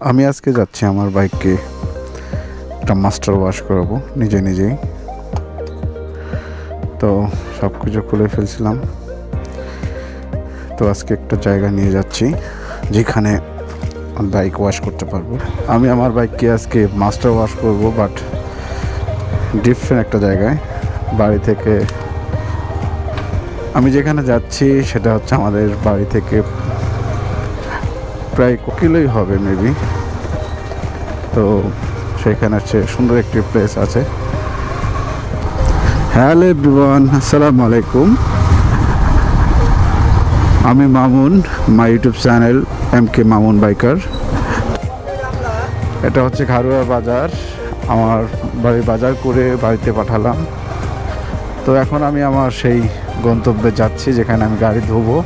আমি আজকে যাচ্ছি আমার বাইককে একটা মাস্টার ওয়াশ করাবো, নিজে নিজেই। তো সব কিছু খুলে ফেলছিলাম। তো আজকে একটা জায়গা নিয়ে যাচ্ছি, যেখানে বাইক ওয়াশ করতে পারব। আমি আমার বাইককে আজকে মাস্টার ওয়াশ করব বাট ডিফারেন্ট একটা জায়গায়। বাড়ি থেকে আমি যেখানে যাচ্ছি, সেটা হচ্ছে আমাদের বাড়ি থেকে প্রায় ক কিলোই হবে মেবি তো সেখানে হচ্ছে সুন্দর একটি প্লেস আছে। হ্যালো এভরিওয়ান আসসালামু আলাইকুম। আমি Mamun my YouTube channel M K Mamun biker এটা হচ্ছে ঘারুয়া বাজার। আমার বাড়ি বাজার করে বাড়িতে পাঠালাম। তো এখন আমি আমার সেই গন্তব্যে যাচ্ছি, যেখানে আমি গাড়ি ধোবো।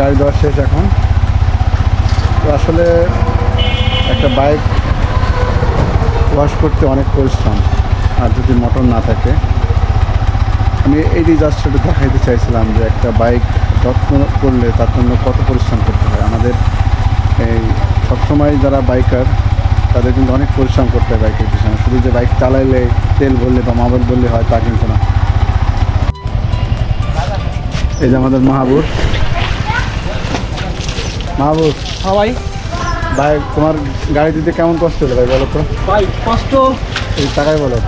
গাড়ি দেওয়া শেষ এখন। তো আসলে একটা বাইক ওয়াশ করতে অনেক পরিশ্রম, আর যদি মোটর না থাকে। আমি এই জাস্ট একটু দেখাইতে চাইছিলাম যে একটা বাইক যত্ন করলে তার জন্য কত পরিশ্রম করতে হয়। আমাদের এই সবসময় যারা বাইকার, তাদের কিন্তু অনেক পরিশ্রম করতে হয় বাইকের পিছনে। শুধু যে বাইক চালাইলে তেল ভরলে বা মাবল বললে হয় তা কিন্তু না। এই যে আমাদের মাহাবুর। মাহবুব। হ্যাঁ ভাই। ভাই তোমার গাড়ি দিতে কেমন কষ্ট হলো ভাই বলো তো? ভাই কষ্ট? এই টাকায় বলো।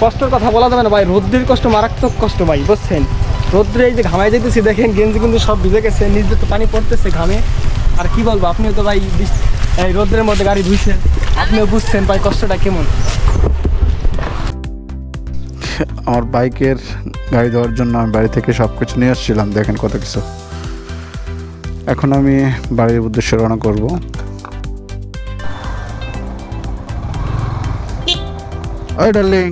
কষ্টের কথা বলা যাবে না ভাই রোদ্রের কষ্ট মারাত্মক কষ্ট ভাই বুঝছেন? রোদ্রে এই যে ঘামাই যেতেছি দেখেন গেঞ্জি কিন্তু সব ভিজে গেছে নিজে তো পানি পড়তেছে ঘামে। আর কি বলব আপনিও তো ভাই এই রোদ্রের মধ্যে গাড়ি ধুইছেন আপনিও বুঝছেন ভাই কষ্টটা কেমন? আমার বাইকের গাড়ি দেওয়ার জন্য আমি বাড়ি থেকে সব কিছু নিয়ে আসছিলাম দেখেন কত কিছু। এখন আমি বাড়ির উদ্দেশ্যে রওনা করব। ওই ডার্লিং।